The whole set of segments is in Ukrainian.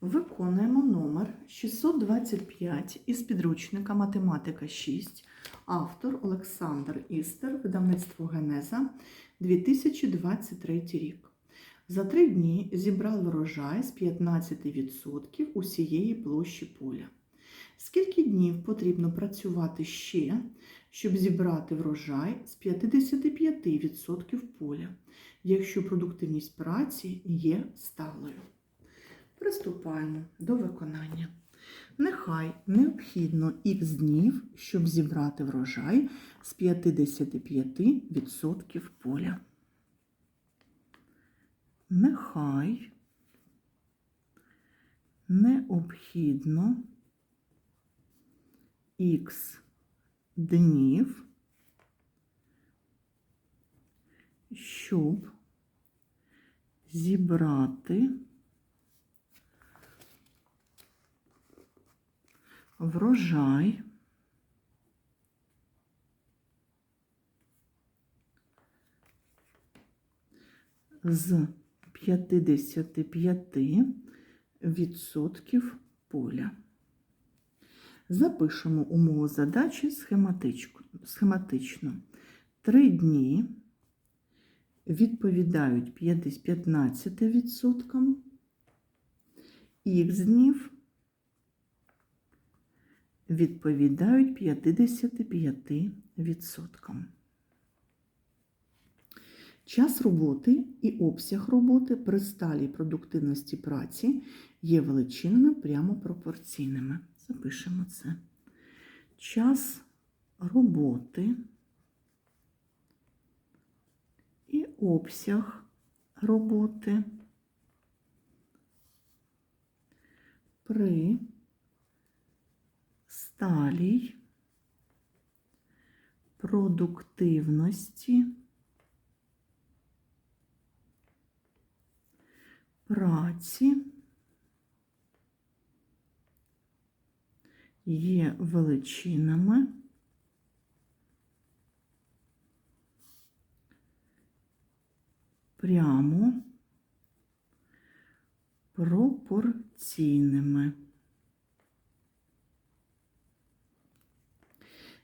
Виконуємо номер 625 із підручника Математика 6, автор Олександр Істер, видавництво Генеза, 2023 рік. За три дні зібрав врожай з 15% усієї площі поля. Скільки днів потрібно працювати ще, щоб зібрати врожай з 55% поля, якщо продуктивність праці є сталою? Приступаємо до виконання. Нехай необхідно х днів, щоб зібрати врожай з 55% поля. Нехай необхідно х днів, щоб зібрати врожай з 55% поля. Запишемо умову задачі схематично. Три дні відповідають 15%, х днів відповідають 55%. Час роботи і обсяг роботи при сталій продуктивності праці є величинами прямо пропорційними. Запишемо це. Час роботи і обсяг роботи при сталій продуктивності праці є величинами прямо пропорційними.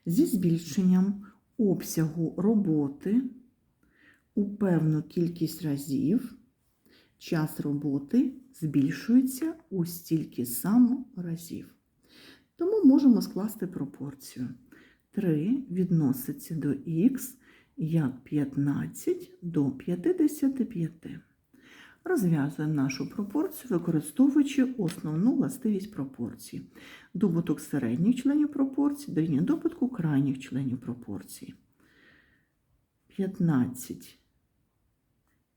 Зі збільшенням обсягу роботи у певну кількість разів час роботи збільшується у стільки само разів. Тому можемо скласти пропорцію. 3 відноситься до х як 15 до 55. Розв'язуємо нашу пропорцію, використовуючи основну властивість пропорції. Добуток середніх членів пропорції дорівнює добутку крайніх членів пропорції. 15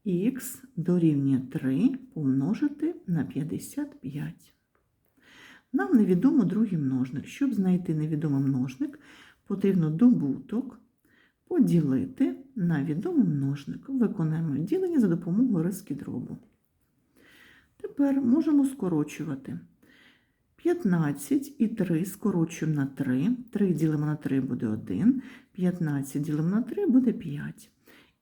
х дорівнює 3 помножити на 55. Нам невідомо другий множник. Щоб знайти невідомий множник, потрібно добуток поділити на відомий множник. Виконаємо ділення за допомогою риски дробу. Тепер можемо скорочувати. 15 і 3 скорочуємо на 3. 3 ділимо на 3 буде 1. 15 ділимо на 3 буде 5.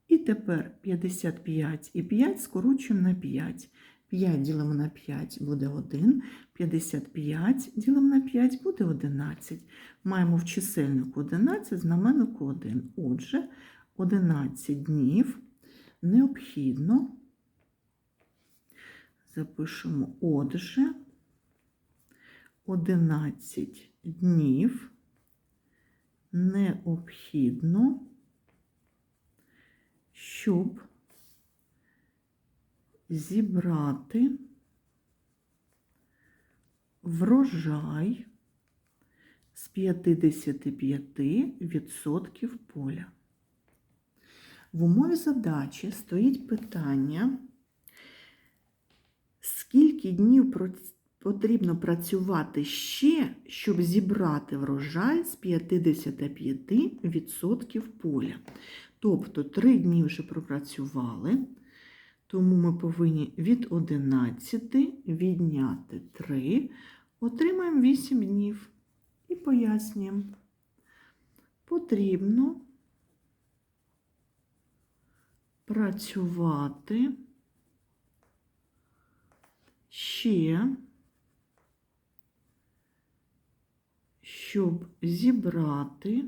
І тепер 55 і 5 скорочуємо на 5. 5 ділимо на 5 буде 1. 55 ділимо на 5 буде 11. Маємо в чисельнику 11, знаменнику 1. Отже, 11 днів необхідно. Запишемо отже. 11 днів необхідно, щоб зібрати врожай з 55% поля. В умові задачі стоїть питання, скільки днів потрібно працювати ще, щоб зібрати врожай з 55% поля. Тобто 3 дні вже пропрацювали, тому ми повинні від 11 відняти 3, отримаємо 8 днів і пояснюємо. Потрібно працювати ще, щоб зібрати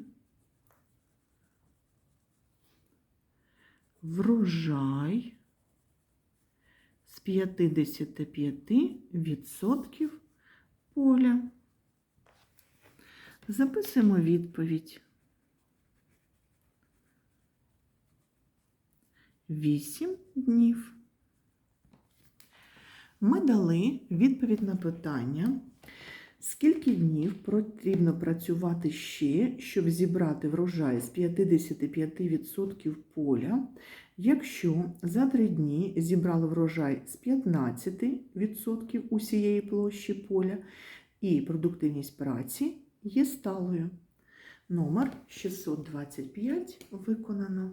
врожай. 55% поля. Записуємо відповідь. 8 днів. Ми дали відповідь на питання, скільки днів потрібно працювати ще, щоб зібрати врожай з 55% поля, якщо за 3 дні зібрали врожай з 15% усієї площі поля, і продуктивність праці є сталою. Номер 625 виконано.